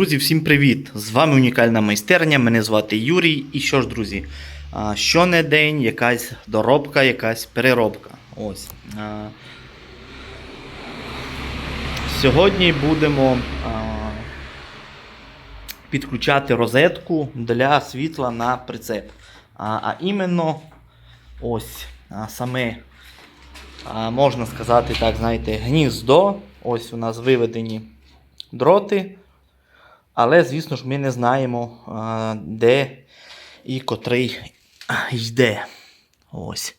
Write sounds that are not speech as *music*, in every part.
Друзі, всім привіт! З вами унікальна майстерня. Мене звати Юрій. І що ж, друзі, а, щонедень якась доробка, якась переробка. Ось. Сьогодні будемо підключати розетку для світла на прицеп. А іменно ось саме, можна сказати так, знаєте, гніздо. Ось у нас виведені дроти. Але, звісно ж, ми не знаємо, де і котрий йде. Ось.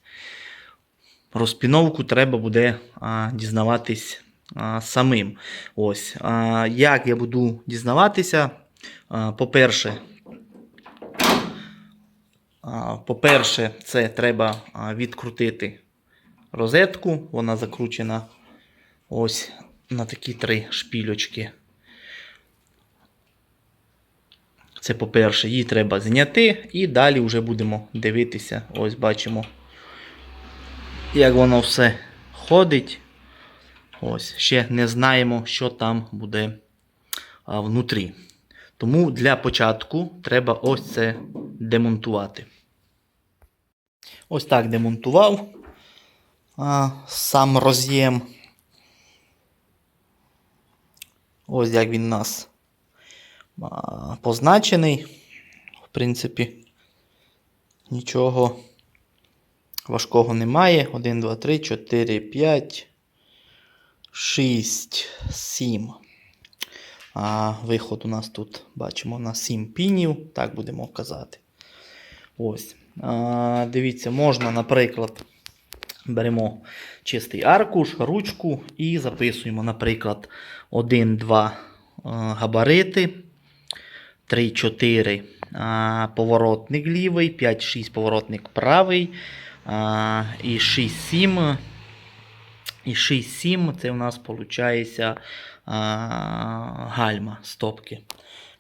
Розпіновку треба буде дізнаватись самим. Ось. Як я буду дізнаватися? По-перше, по-перше, це треба відкрутити розетку. Вона закручена ось на такі три шпільочки. Це по-перше, її треба зняти, і далі вже будемо дивитися. Ось бачимо, як воно все ходить. Ось, ще не знаємо, що там буде а, внутрі. Тому для початку треба ось це демонтувати. Ось так демонтував а, сам роз'єм. Ось як він у нас позначений. В принципі, нічого важкого немає. 1, 2, 3, 4, 5, 6, 7. А виход у нас тут бачимо на 7 пінів. Так будемо казати. Ось. А, дивіться, можна, наприклад, беремо чистий аркуш, ручку і записуємо, наприклад, 1, 2 габарити. 3, 4 а, поворотник лівий, 5, 6 поворотник правий. І 6, 7. І 6, 7 це у нас виходить гальма стопки.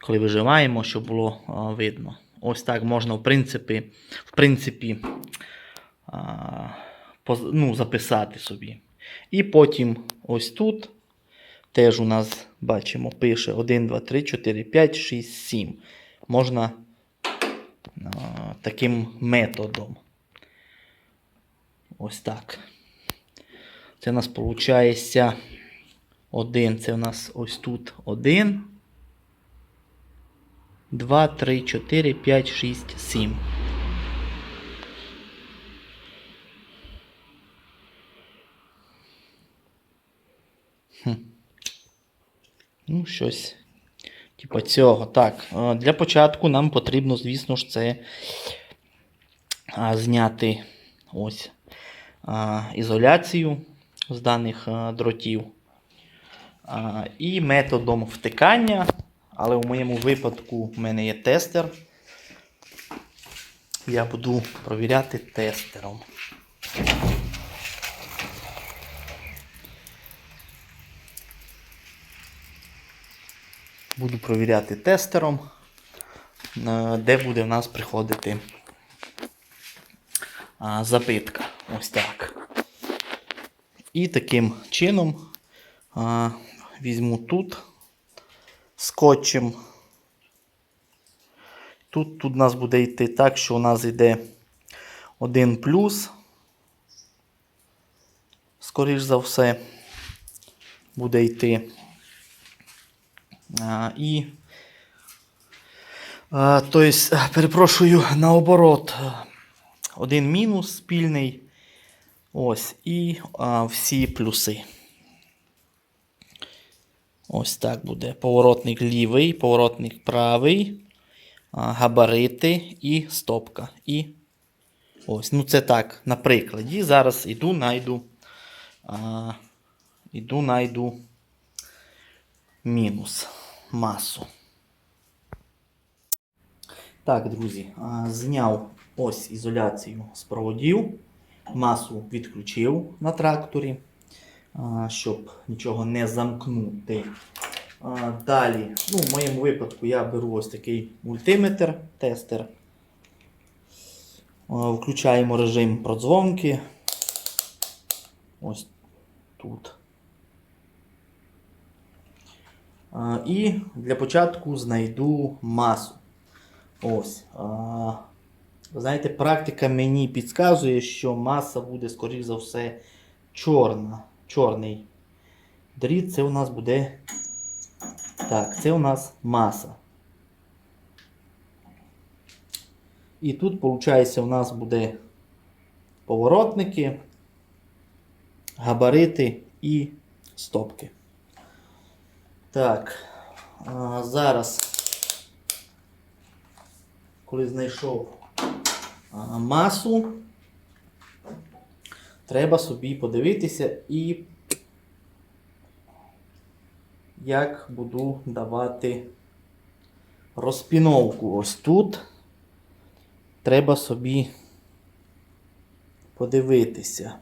Коли вижимаємо, щоб було видно. Ось так можна, в принципі, в принципі ну, записати собі. І потім ось тут теж у нас бачимо, пише 1, 2, 3, 4, 5, 6, 7. Можна а, таким методом. Ось так. Це у нас виходить 1. Це у нас ось тут 1. 2, 3, 4, 5, 6, 7. Ну, щось. Типа цього. Так, е, для початку нам потрібно, звісно ж, це зняти ось ізоляцію з даних дротів. І методом втикання, але у моєму випадку в мене є тестер. Я буду провіряти тестером. Буду провіряти тестером, де буде в нас приходити запитка. Ось так. І таким чином візьму тут скотчем. Тут, тут у нас буде йти так, що у нас йде один плюс. Скоріш за все, буде йти. І, а, то есть, а, перепрошую, наоборот, один мінус спільний. Ось, і а, всі плюси. Ось так буде. Поворотник лівий, поворотник правий, а, габарити і стопка. І ось, ну це так, на прикладі. Зараз іду, найду. А, іду, найду мінус масу. Так, друзі, зняв ось ізоляцію з проводів, масу відключив на тракторі, щоб нічого не замкнути. Далі, ну, в моєму випадку я беру ось такий мультиметр, тестер. Включаємо режим продзвонки. Ось тут. А, А, і для початку знайду масу. Ось. Знаєте, практика мені підказує, що маса буде, скоріш за все, чорна. Чорний дріт це у нас буде. Так, це у нас маса. І тут, виходить, у нас буде поворотники, габарити і стопки. Так, зараз, коли знайшов масу, треба собі подивитися і як буду давати розпіновку. Ось тут треба собі подивитися.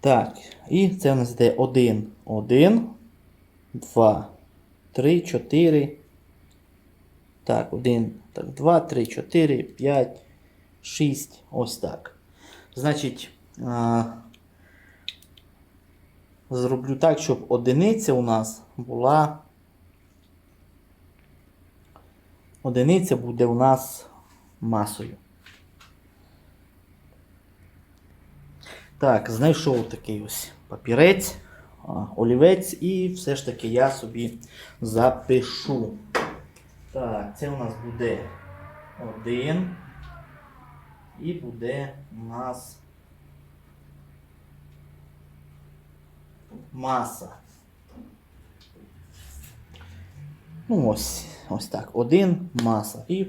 Так, і це у нас йде 1, 1, 2, 3, 4. Так, 1, так, 2, 3, 4, 5, 6. Ось так. Значить, а, зроблю так, щоб одиниця у нас була. Одиниця буде у нас масою. Так, знайшов такий ось папірець, олівець, і все ж таки я собі запишу. Так, це у нас буде один. І буде у нас маса. Ну, ось, ось так. Один маса. І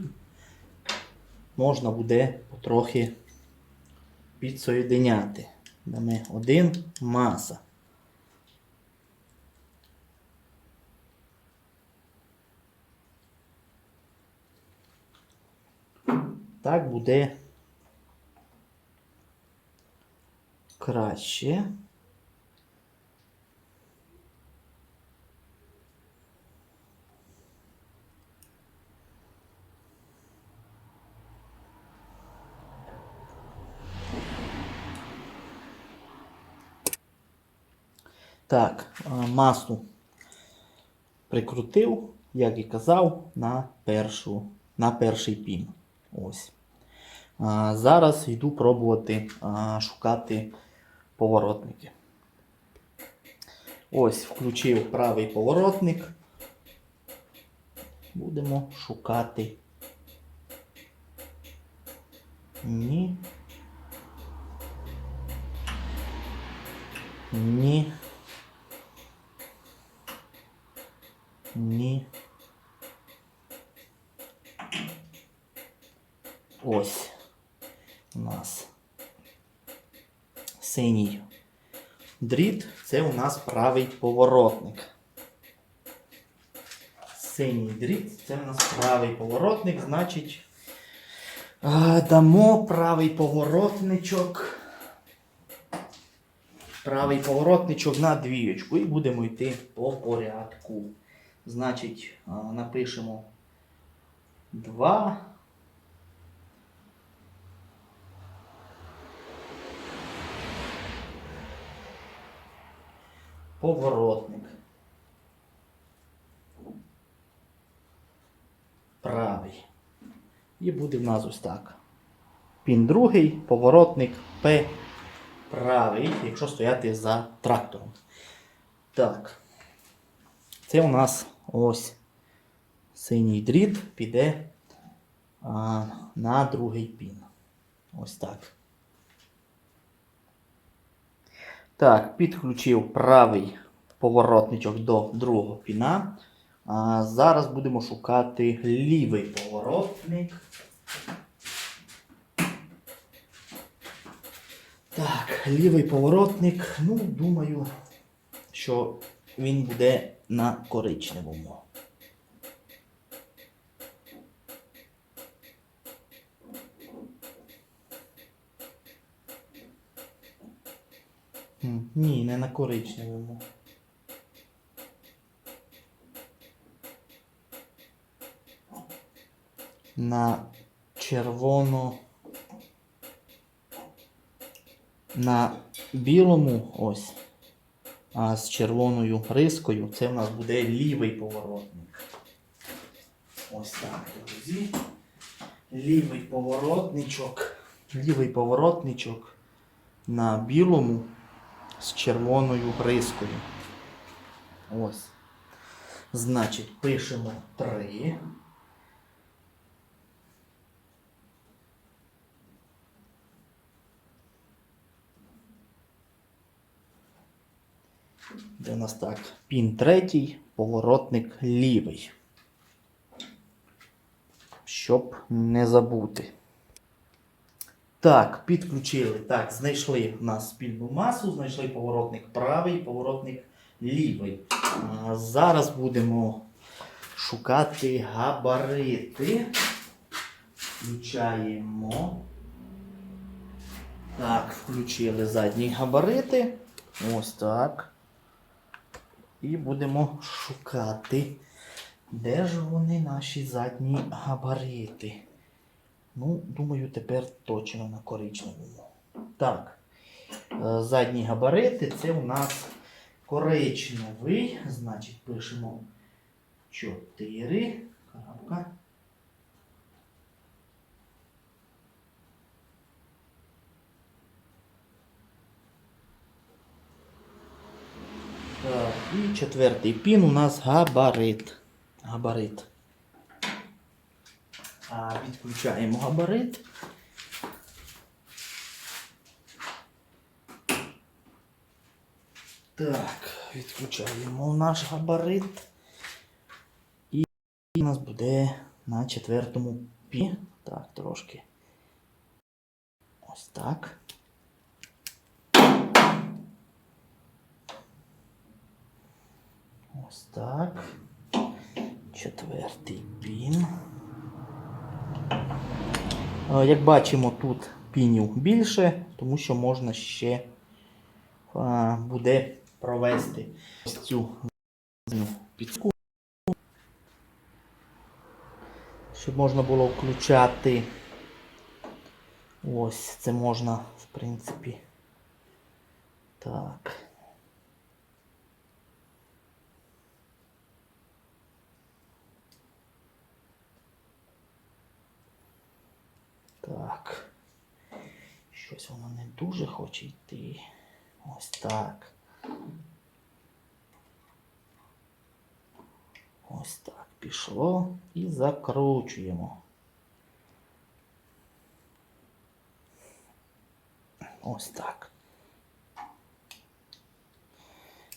можна буде потрохи підсоєдиняти. Даме один маса. Так буде краще. Так, масу прикрутив, як і казав, на першу, на перший пін. Ось. А, зараз йду пробувати а, шукати поворотники. Ось, включив правий поворотник. Будемо шукати. Ні. Ні. Ось у нас синій дріт. Це у нас правий поворотник. Синій дріт, це у нас правий поворотник, значить дамо правий поворотничок. Правий поворотничок на двієчку і будемо йти по порядку. Значить, напишемо 2. Поворотник. Правий. І буде в нас ось так. Пін другий, поворотник П правий, якщо стояти за трактором. Так. Це у нас ось синій дріт піде а, на другий пін. Ось так. Так, підключив правий поворотничок до другого піна. А, зараз будемо шукати лівий поворотник. Так, лівий поворотник. Ну, думаю, що він буде на коричневому. Ні, не на коричневому. На червоно на білому ось, а з червоною рискою це в нас буде лівий поворотник. Ось так, друзі. Лівий поворотничок. Лівий поворотничок на білому з червоною рискою. Ось. Значить, пишемо 3. Де у нас так? Пін третій, поворотник лівий. Щоб не забути. Так, підключили. Так, знайшли в нас спільну масу, знайшли поворотник правий, поворотник лівий. А, зараз будемо шукати габарити. Включаємо. Так, включили задні габарити. Ось так. І будемо шукати, де ж вони наші задні габарити. Ну, думаю, тепер точно на коричневому. Так. е, Задні габарити це у нас коричневий. Значить, пишемо 4. Крапка. Так, і четвертий пін у нас габарит. Габарит. Відключаємо габарит. Так, відключаємо наш габарит. І у нас буде на четвертому пі. Так, трошки. Ось так. Ось так. Четвертий пін. Е, Як бачимо, тут пінів більше, тому що можна ще буде провести ось цю підску, щоб можна було включати. Ось це можна, в принципі. Так. Щось воно не дуже хоче йти. Ось так. Ось так. Пішло і закручуємо. Ось так.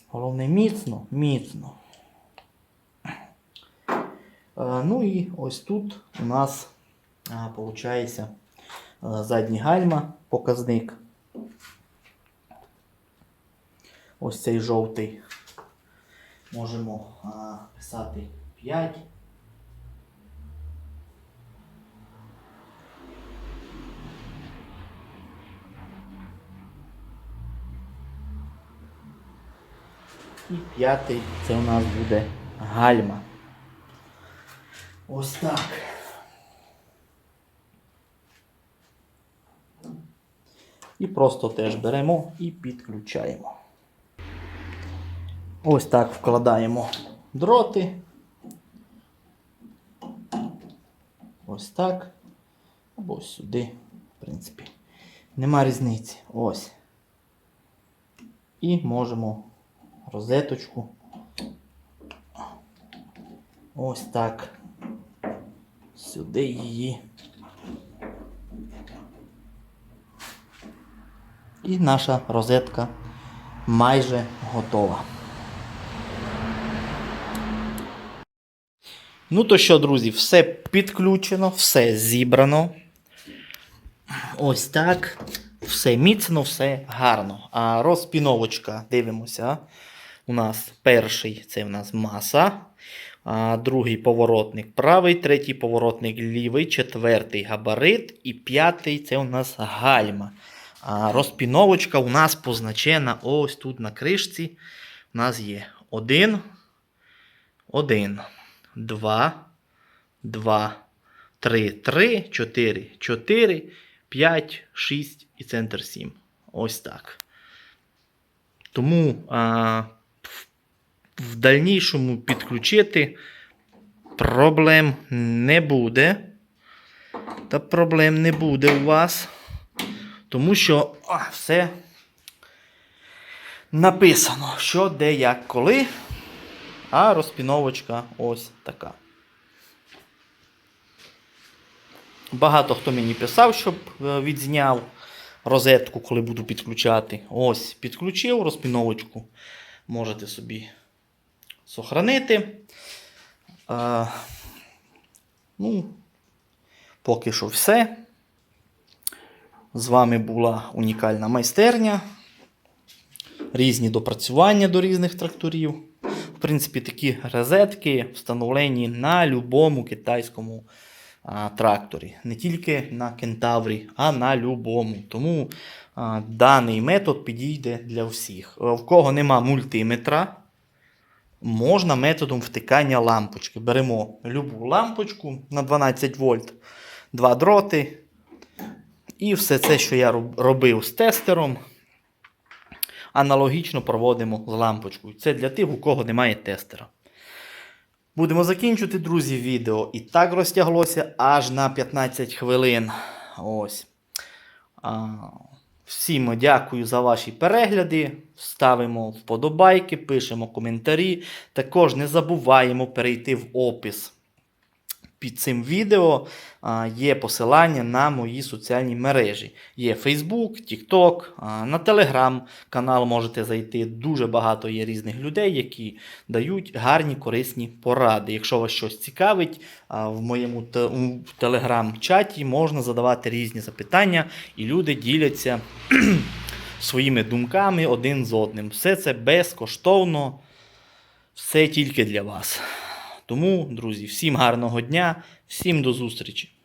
Головне міцно, міцно. Е, Ну і ось тут у нас виходить задні гальма, показник. Ось цей жовтий. Можемо а, писати 5. І п'ятий це у нас буде гальма. Ось так. І просто теж беремо і підключаємо. Ось так вкладаємо дроти. Ось так. Або ось сюди, в принципі. Нема різниці. Ось. І можемо розеточку. Ось так. Сюди її. І наша розетка майже готова. Ну то що, друзі, все підключено, все зібрано. Ось так. Все міцно, все гарно. А розпіновочка, дивимося. У нас перший це у нас маса. А, другий поворотник правий, третій поворотник лівий, четвертий габарит і п'ятий це у нас гальма. А розпіновочка у нас позначена ось тут на кришці. У нас є 1, 1, 2, 2, 3, 3, 4, 4, 5, 6 і центр 7. Ось так. Тому а, в, в дальнішому підключити проблем не буде. Та проблем не буде у вас. Тому що а, все написано, що, де, як, коли. А розпіновочка ось така. Багато хто мені писав, щоб е, відзняв розетку, коли буду підключати. Ось, підключив розпіновочку. Можете собі сохранити. Е, ну, поки що все. З вами була унікальна майстерня. Різні допрацювання до різних тракторів. В принципі, такі розетки встановлені на будь-якому китайському а, тракторі. Не тільки на кентаврі, а на любому. Тому а, даний метод підійде для всіх. Е, В кого нема мультиметра, можна методом втикання лампочки. Беремо любу лампочку на 12 вольт, два дроти. І все це, що я робив з тестером, аналогічно проводимо з лампочкою. Це для тих, у кого немає тестера. Будемо закінчувати, друзі, відео. І так розтяглося аж на 15 хвилин. Ось. А, всім дякую за ваші перегляди. Ставимо вподобайки, пишемо коментарі. Також не забуваємо перейти в опис під цим відео є посилання на мої соціальні мережі. Є Facebook, TikTok, на Telegram канал можете зайти. Дуже багато є різних людей, які дають гарні корисні поради. Якщо вас щось цікавить, в моєму телеграм-чаті можна задавати різні запитання, і люди діляться *clears throat* своїми думками один з одним. Все це безкоштовно, все тільки для вас. Тому, друзі, всім гарного дня, всім до зустрічі!